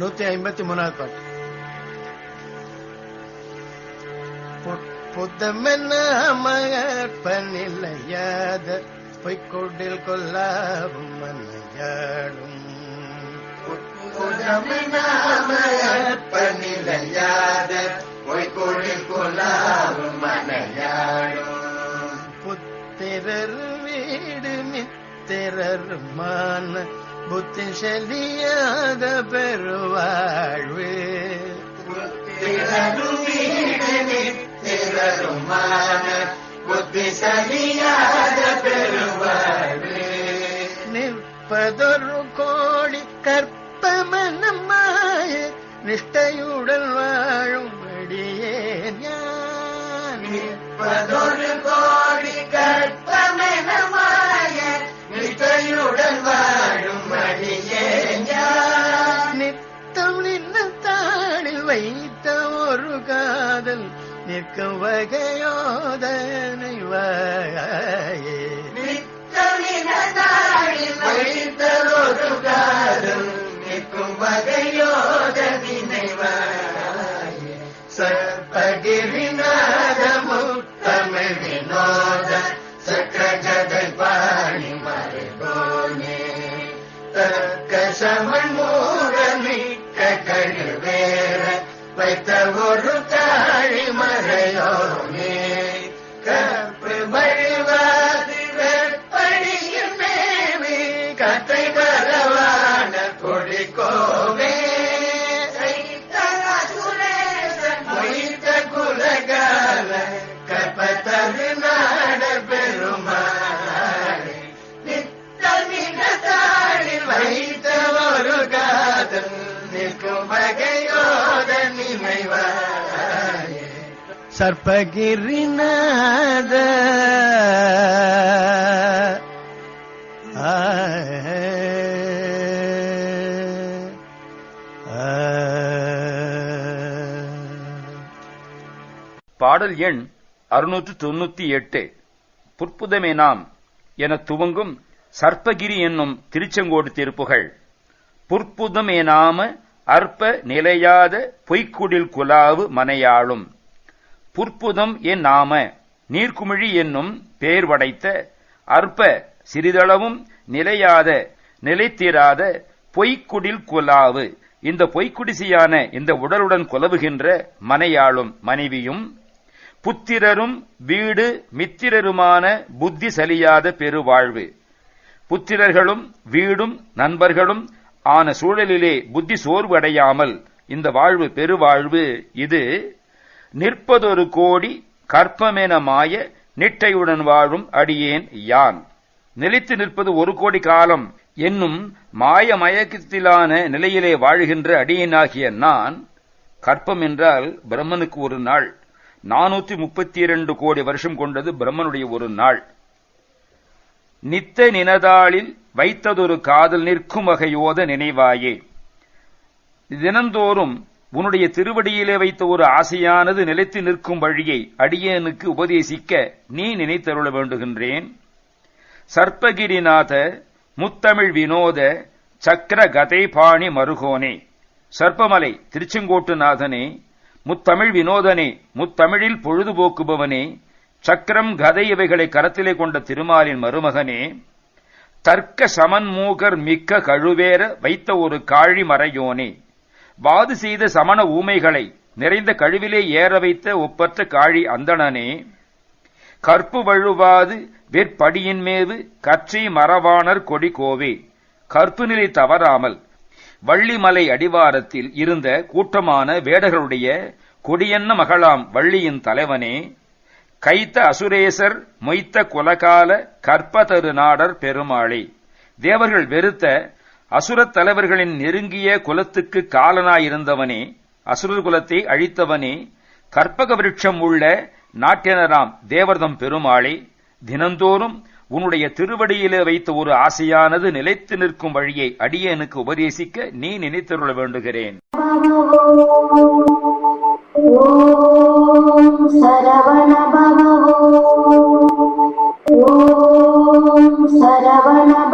நூத்தி ஐம்பத்தி மூணாவது பாட்டு. பொ- புத்தமென்ன மகற்பனில்லையாத பொய்க்கொடில் கொல்லாவும் மன்னையாடும் பணிலையாத பொய்கொழில் கொலாவும் மனையாடும் புத்திரர் வீடு மித்திரர் மான புத்தி செலியாத பெருவாழ்வு. திறரும் வீடு புத்தி பெருவாழ்வு. நிற்பதொரு கோடி கற்பமனமாய நிஷ்டையுடன் வாழும்படியே ஞான். நிற்பதொரு கோடி கற்பமெனமாய நிஷ்டையுடன் வாழும் அடியே ஞான். நித்தம் நின்ன தாளில் வைத்த ஒரு காதல் நிற்கும் வகையோதனை வாயே. நித்தமிழந்தாளில் வைத்ததொரு காதல் வைத்த ஒரு தாழி மறையோனே கற்பு வழிவாதி வெப்படியின் மேவி கத்தை பரவான கொடிக்கோவே சர்பகிரிநாத பாடல் எண் அறுநூற்று தொன்னூத்தி எட்டு. புற்புதமே நாம் என துவங்கும் சர்ப்பகிரி என்னும் திருச்செங்கோடு திருப்புகள். புற்புதமே நாம அற்ப நிலையாத பொய்க்குடில் குலாவு மனையாளும். புற்புதம் என் நாம நீர்க்குமிழி என்னும் பெயர் படைத்த அற்ப சிறிதளவும் நிலையாத நிலைத்தீராத பொய்க்குடில் குலாவு. இந்த பொய்க்குடிசியான இந்த உடலுடன் குலவுகின்ற மனையாளும் மனைவியும் புத்திரரும் வீடு மித்திரருமான புத்தி சலியாத பெருவாழ்வு. புத்திரர்களும் வீடும் நண்பர்களும் ஆன சூழலிலே புத்தி சோர்வடையாமல் இந்த வாழ்வு பெருவாழ்வு இது. நிற்பதொரு கோடி கற்பமென மாய நிட்டையுடன் வாழும் அடியேன் யான். நிலைத்து நிற்பது ஒரு கோடி காலம் என்னும் மாய மயக்கத்திலான நிலையிலே வாழ்கின்ற அடியனாகிய நான் கற்பம் என்றால் பிரம்மனுக்கு ஒரு நாள். நானூத்தி முப்பத்தி இரண்டு கோடி வருஷம் கொண்டது பிரம்மனுடைய ஒரு நாள். நித்த நினதாளில் வைத்ததொரு காதல் நிற்கும் வகையோத நினைவாயே. தினந்தோறும் உன்னுடைய திருவடியிலே வைத்த ஒரு ஆசையானது நிலைத்து நிற்கும் வழியை அடியேனுக்கு உபதேசிக்க நீ நினைத்தருள வேண்டுகின்றேன். சர்ப்பகிரிநாத முத்தமிழ் வினோத சக்கர கதை பாணி மருகோனே. சர்ப்பமலை திருச்செங்கோட்டுநாதனே முத்தமிழ் வினோதனே முத்தமிழில் பொழுதுபோக்குபவனே சக்கரம் கதை இவைகளை கரத்திலே கொண்ட திருமாலின் மருமகனே. தர்க்க சமன்மூகர் மிக்க கழுவேற வைத்த ஒரு காழி மறையோனே. வாது செய்த சமண ஊமைகளை நிறைந்த கழுவிலே ஏற வைத்த ஒப்பற்ற காழி அந்தணனே கற்பு வழுவாது வெற்படியின் மேவு கற்றை மரவாணர் கொடி கோவே. கற்பு நிலை தவறாமல் வள்ளிமலை அடிவாரத்தில் இருந்த கூட்டமான வேடர்களுடைய கொடியன்ன மகளாம் வள்ளியின் தலைவனே கைத்த அசுரேசர் மொய்த்த குலகால கற்பதரு நாடர் பெருமாளே. தேவர்கள் வெறுத்த அசுரத் தலைவர்களின் நெருங்கிய குலத்துக்கு காலனாயிருந்தவனே அசுரர் குலத்தை அழித்தவனே கற்பக விருட்சம் உள்ள நாட்டினராம் தேவர்தம் பெருமாளே தினந்தோறும் உன்னுடைய திருவடியிலே வைத்த ஒரு ஆசையானது நிலைத்து நிற்கும் வழியை அடியனுக்கு உபதேசிக்க நீ நினைத்தருள வேண்டுகிறேன். ஓம் சரவண